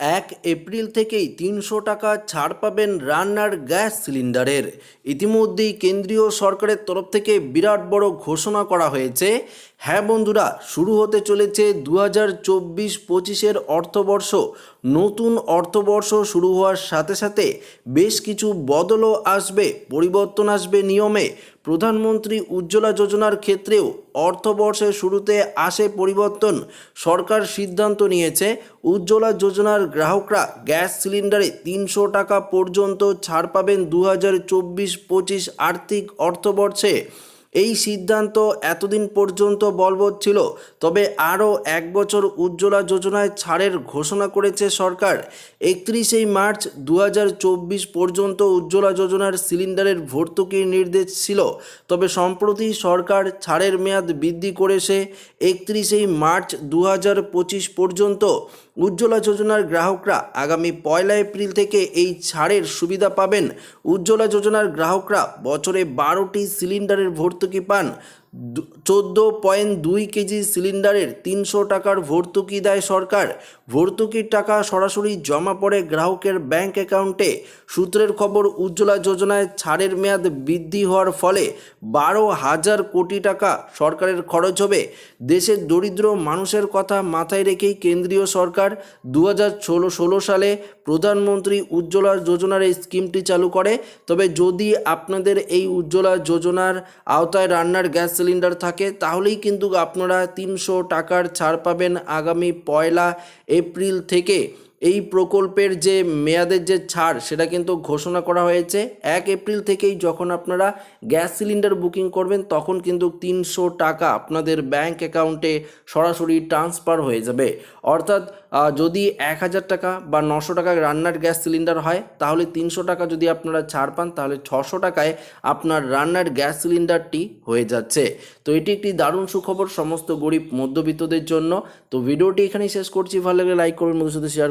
এক এপ্রিল থেকেই তিনশো টাকা ছাড় পাবেন রান্নার গ্যাস সিলিন্ডারের। ইতিমধ্যেই কেন্দ্রীয় সরকারের তরফ থেকে বিরাট বড় ঘোষণা করা হয়েছে। হ্যাঁ বন্ধুরা, শুরু হতে চলেছে দু হাজার চব্বিশ পঁচিশের অর্থবর্ষ। নতুন অর্থবর্ষ শুরু হওয়ার সাথে সাথে বেশ কিছু বদলও আসবে, পরিবর্তন আসবে নিয়মে। প্রধানমন্ত্রী উজ্জ্বলা যোজনার ক্ষেত্রেও অর্থবর্ষের শুরুতে আসে পরিবর্তন। সরকার সিদ্ধান্ত নিয়েছে, উজ্জ্বলা যোজনার গ্রাহকরা গ্যাস সিলিন্ডারে তিনশো টাকা পর্যন্ত ছাড় পাবেন দু হাজার চব্বিশ পঁচিশ আর্থিক অর্থবর্ষে। এই সিদ্ধান্ত এতদিন পর্যন্ত বলবৎ ছিল, তবে আরও এক বছর উজ্জ্বলা যোজনায় ছাড়ের ঘোষণা করেছে সরকার। একত্রিশে মার্চ দু হাজার চব্বিশ পর্যন্ত উজ্জ্বলা যোজনার সিলিন্ডারের ভর্তুকির নির্দেশ ছিল, তবে সম্প্রতি সরকার ছাড়ের মেয়াদ বৃদ্ধি করেছে একত্রিশে মার্চ দু হাজার পঁচিশ পর্যন্ত। উজ্জ্বলা যোজনার গ্রাহকরা আগামী পয়লা এপ্রিল থেকে এই ছাড়ের সুবিধা পাবেন। উজ্জ্বলা যোজনার গ্রাহকরা বছরে বারোটি সিলিন্ডারের ভর্তুকি পান। চোদ্দ পয়েন্ট দুই কেজি সিলিন্ডারের তিনশো টাকার ভর্তুকি দেয় সরকার। ভর্তুকির টাকা সরাসরি জমা পড়ে গ্রাহকের ব্যাংক অ্যাকাউন্টে। সূত্রের খবর, উজ্জ্বলা যোজনায় ছাড়ের মেয়াদ বৃদ্ধি হওয়ার ফলে বারো হাজার কোটি টাকা সরকারের খরচ হবে। দেশের দরিদ্র মানুষের কথা মাথায় রেখেই কেন্দ্রীয় সরকার দু হাজার সালে প্রধানমন্ত্রী উজ্জ্বলা যোজনার এই স্কিমটি চালু করে। তবে যদি আপনাদের এই উজ্জ্বলা যোজনার আওতায় রান্নার গ্যাস সিলিন্ডার থাকে তাহলেই কিন্তু আপনারা তিনশো টাকার ছাড় পাবেন আগামী পয়লা এপ্রিল থেকে। এই প্রকল্পের যে মেয়াদের যে ছাড়, সেটা কিন্তু ঘোষণা করা হয়েছে। এক এপ্রিল থেকেই যখন আপনারা গ্যাস সিলিন্ডার বুকিং করবেন, তখন কিন্তু তিনশো টাকা আপনাদের ব্যাংক অ্যাকাউন্টে সরাসরি ট্রান্সফার হয়ে যাবে। অর্থাৎ যদি এক হাজার টাকা বা নশো টাকা রান্নার গ্যাস সিলিন্ডার হয়, তাহলে তিনশো টাকা যদি আপনারা ছাড় পান, তাহলে ছশো টাকায় আপনার রান্নার গ্যাস সিলিন্ডারটি হয়ে যাচ্ছে। তো এটি একটি দারুণ সুখবর সমস্ত গরিব মধ্যবিত্তদের জন্য। তো ভিডিওটি এখানেই শেষ করছি। ভালো লাগলে লাইক করবেন মধ্যে সাথে শেয়ার